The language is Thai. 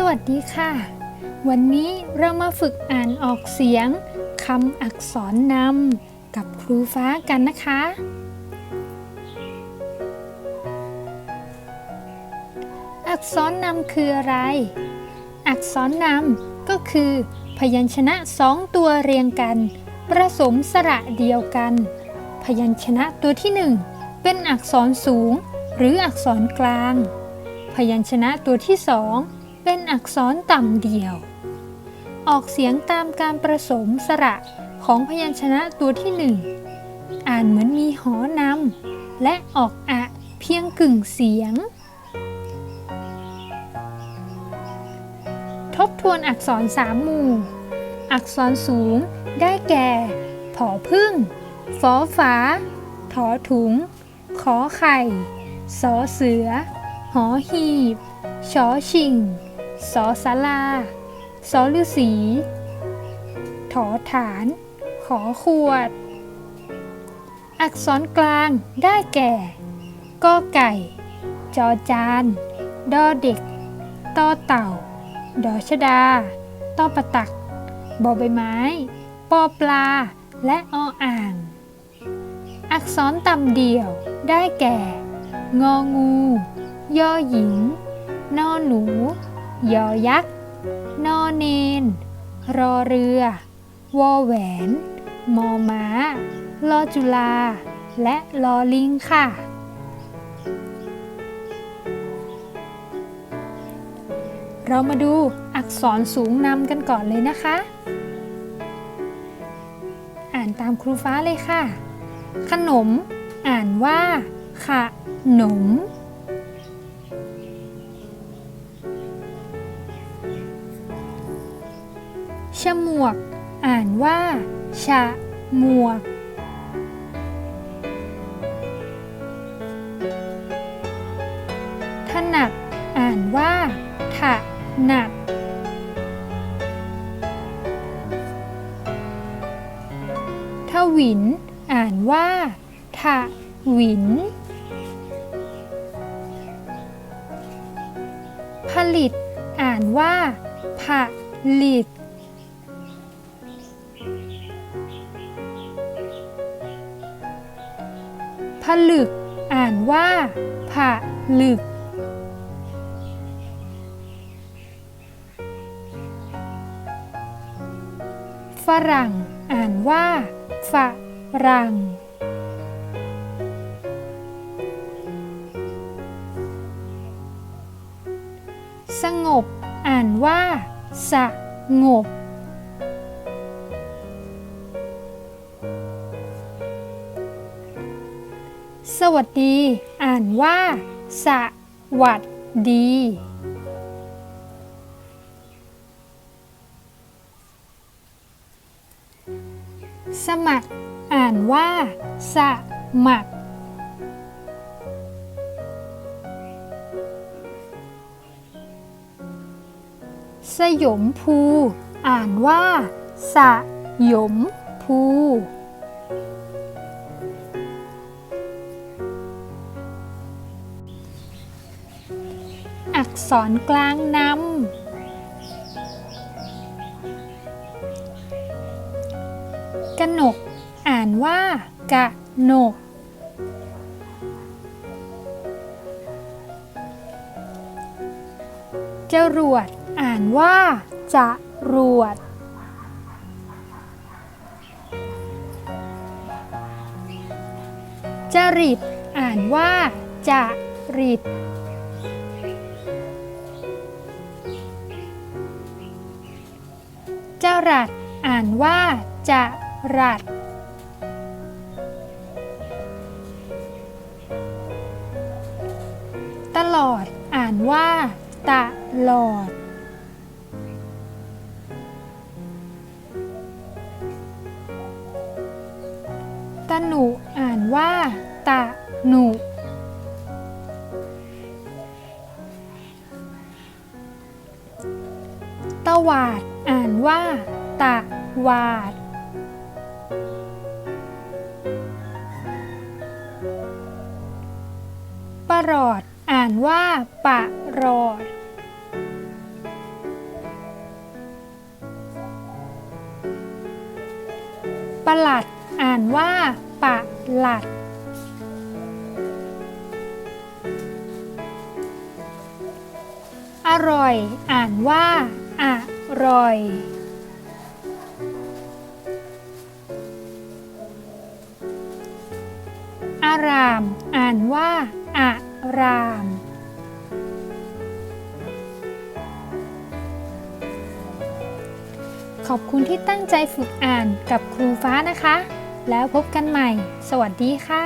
สวัสดีค่ะ วันนี้เรามาฝึกอ่านออกเสียงคำอักษรนำกับครูฟ้ากันนะคะ อักษรนำคืออะไร อักษรนำก็คือ พยัญชนะสองตัวเรียงกันประสมสระเดียวกัน พยัญชนะตัวที่หนึ่งเป็นอักษรสูง หรืออักษรกลาง พยัญชนะตัวที่สอง เป็นอักษรต่ำเดียว ออกเสียงตามการประสมสระของพยัญชนะตัวที่หนึ่งอ่านเหมือนมีหอนำและออกอะเพียงกึ่งเสียง ทบทวนอักษรสามหมู่ อักษรสูงได้แก่ ผอพึ่งฟอฝาถอถุง ขอไข่ สอเสือ หอหีบ ชอชิง สอสาลาสอฤาษีถอฐาน ขอขวด อักษรกลางได้แก่กอไก่ จอจาน ดอเด็กตอเต่า ดอชดาตอประตักบอใบไม้ ปอปลา และออ่าง อักษรต่ำเดี่ยว ได้แก่ งองูยอหญิง นอหนู ยอยักษ์ นอเนน รอเรือ วอแหวน มอม้า ลอจุลา และลอลิงค่ะ เรามาดูอักษรสูงนำกันก่อนเลยนะคะ อ่านตามครูฟ้าเลยค่ะ ขนม อ่านว่าขะหนม ฉมวก อ่านว่า ชะมวก ถนัดอ่านว่าถะหนัดทวิน อ่านว่าทะหวิน ผลิต อ่านว่าผลิต ลึก อ่านว่าผลึก ฝรั่ง อ่านว่าฝรัง สงบ อ่านว่าสงบ วัสดี อ่านว่า สวัสดี สมัคร อ่านว่า สมัคร สยมภู อ่านว่า สยมภู ษรกลางนำกนก อ่านว่ากะหนก จรวด อ่านว่า จะรวดจริต อ่านว่าจะริต จรัดอ่านว่าจะรัดตลอด อ่านว่า ตะลอด ตะหนุ อ่านว่า ตะหนุ ตวาด อ่านว่า ตะวาด ประหลอด อ่านว่า ปะรอด ประหลัด อ่านว่า ปะหลัดอร่อย อ่านว่า อะร่อย อาราม อ่านว่าอาราม ขอบคุณที่ตั้งใจฝึกอ่านกับครูฟ้านะคะ แล้วพบกันใหม่ สวัสดีค่ะ